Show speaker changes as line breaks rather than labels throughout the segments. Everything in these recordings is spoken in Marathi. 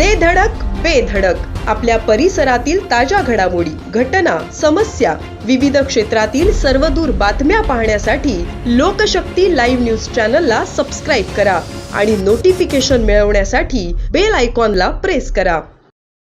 दे धडक बेधडक आपल्या परिसरातील ताज्या घडामोडी घटना समस्या विविध क्षेत्रातील सर्वदूर बातम्या पाहण्यासाठी लोकशक्ती लाईव्ह न्यूज चॅनलला सबस्क्राईब करा आणि नोटिफिकेशन मिळवण्यासाठी बेल आयकॉनला प्रेस करा.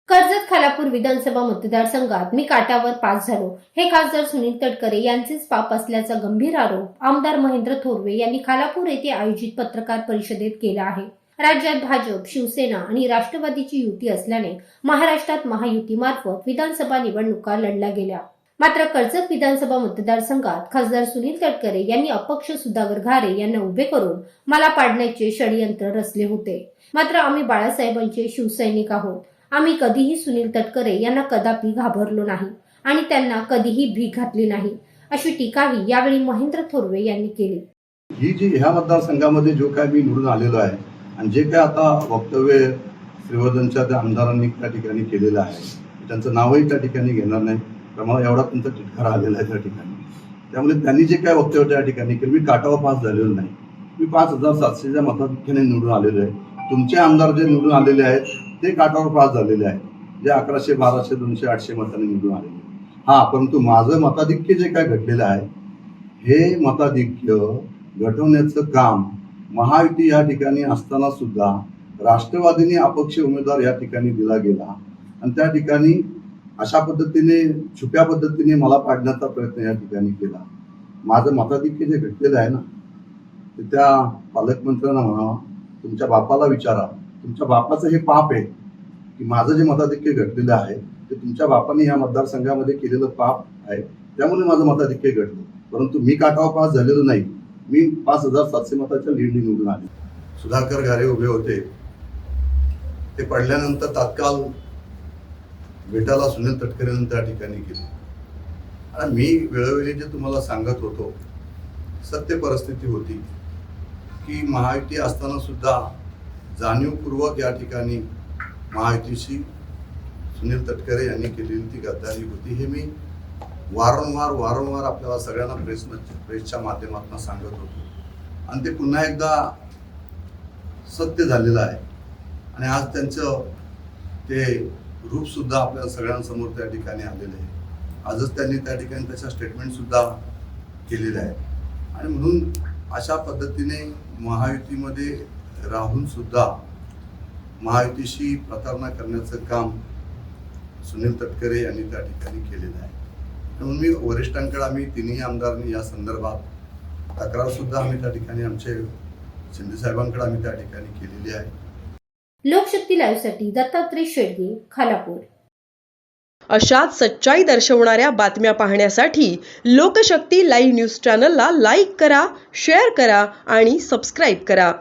कर्जत खालापूर विधानसभा मतदारसंघात मी काटावर पास झालो. हे खासदार सुनील तटकरे यांचेच पाप असल्याचा गंभीर आरोप आमदार महेंद्र थोरवे यांनी खालापूर येथे आयोजित पत्रकार परिषदेत केला आहे. राज्यात भाजप शिवसेना आणि राष्ट्रवादीची युती असल्याने महाराष्ट्रात महायुतीमार्फत विधानसभा निवडणुका लढल्या गेल्या. मात्र कर्जत विधानसभा मतदारसंघात खासदार सुनील तटकरे यांनी अपक्ष सुधाकर घारे यांना उभे करून मला पाडण्याचे षडयंत्र रचले होते. मात्र आम्ही बाळासाहेबांचे शिवसैनिक आहोत. आम्ही कधीही सुनील तटकरे यांना कदापि घाबरलो नाही आणि त्यांना कधीही भीक घातली नाही अशी टीकाही यावेळी महेंद्र थोरवे यांनी केली.
ही जी ह्या मतदारसंघामध्ये जो काय मी निवडून आलेलो आहे आणि जे काय आता वक्तव्य श्रीवर्धनच्या त्या आमदारांनी त्या ठिकाणी केलेलं आहे त्यांचं नावही त्या ठिकाणी घेणार नाही तर मला एवढा त्यांचा टिटकारा आलेला आहे त्या ठिकाणी. त्यामुळे त्यांनी जे काय वक्तव्य त्या ठिकाणी केलं मी काटावर पास झालेलो नाही. मी पाच हजार सातशेच्या मताधिक्याने निवडून आलेलो आहे. तुमचे आमदार जे निवडून आलेले आहेत ते काटावर पास झालेले आहेत. जे अकराशे बाराशे दोनशे आठशे मताने निवडून आलेले हा परंतु माझं मताधिक्य जे काय घडलेलं आहे हे मताधिक्य घटवण्याचं काम महायुती या ठिकाणी असताना सुद्धा राष्ट्रवादीने अपक्ष उमेदवार या ठिकाणी दिला गेला. आणि त्या ठिकाणी अशा पद्धतीने छुप्या पद्धतीने मला पाडण्याचा प्रयत्न या ठिकाणी केला. माझं मताधिक्य जे घडलेलं आहे ना ते त्या पालकमंत्र्यांना म्हणावा तुमच्या बापाला विचारा. तुमच्या बापाचं हे पाप आहे की माझं जे मताधिक्य घडलेलं आहे ते तुमच्या बापाने या मतदारसंघामध्ये केलेलं पाप आहे त्यामुळे माझं मताधिक्य घडलं. परंतु मी काटावर पास झालेलो नाही. मी पाच हजार सातशे मताच्या लीडने निवडून आले. सुधाकर घारे उभे होते. ते पडल्यानंतर तात्काळ भेटायला सुनील तटकरेनं त्या ठिकाणी केले. आणि मी वेळोवेळी जे तुम्हाला सांगत होतो सत्य परिस्थिती होती की महायुती असताना सुद्धा जाणीवपूर्वक या ठिकाणी महायुतीशी सुनील तटकरे यांनी केलेली ती गद्दारी होती. हे मी वारंवार वारंवार आपल्याला सगळ्यांना प्रेस प्रेसच्या माध्यमातून सांगत होतो. आणि ते पुन्हा एकदा सत्य झालेलं आहे. आणि आज त्यांचं ते रूपसुद्धा आपल्या सगळ्यांसमोर त्या ठिकाणी आलेलं आहे. आजच त्यांनी त्या ठिकाणी त्याच्या स्टेटमेंटसुद्धा केलेलं आहे. आणि म्हणून अशा पद्धतीने महायुतीमध्ये राहूनसुद्धा महायुतीशी प्रतारणा करण्याचं काम सुनील तटकरे यांनी त्या ठिकाणी केलेलं आहे. म्हणून मी वरिष्ठांकडे आम्ही तिन्ही आमदारांनी या संदर्भात तक्रार सुद्धा आम्ही त्या ठिकाणी आमचे शिंदे साहेबांकडे आम्ही त्या ठिकाणी केलेली आहे.
लोकशक्ती लाईव्हसाठी दत्तात्रय शेडगे खालापूर.
अशाच सच्चाई दर्शवणाऱ्या बातम्या पाहण्यासाठी लोकशक्ती लाईव्ह न्यूज चॅनलला लाईक करा शेअर करा आणि सबस्क्राईब करा.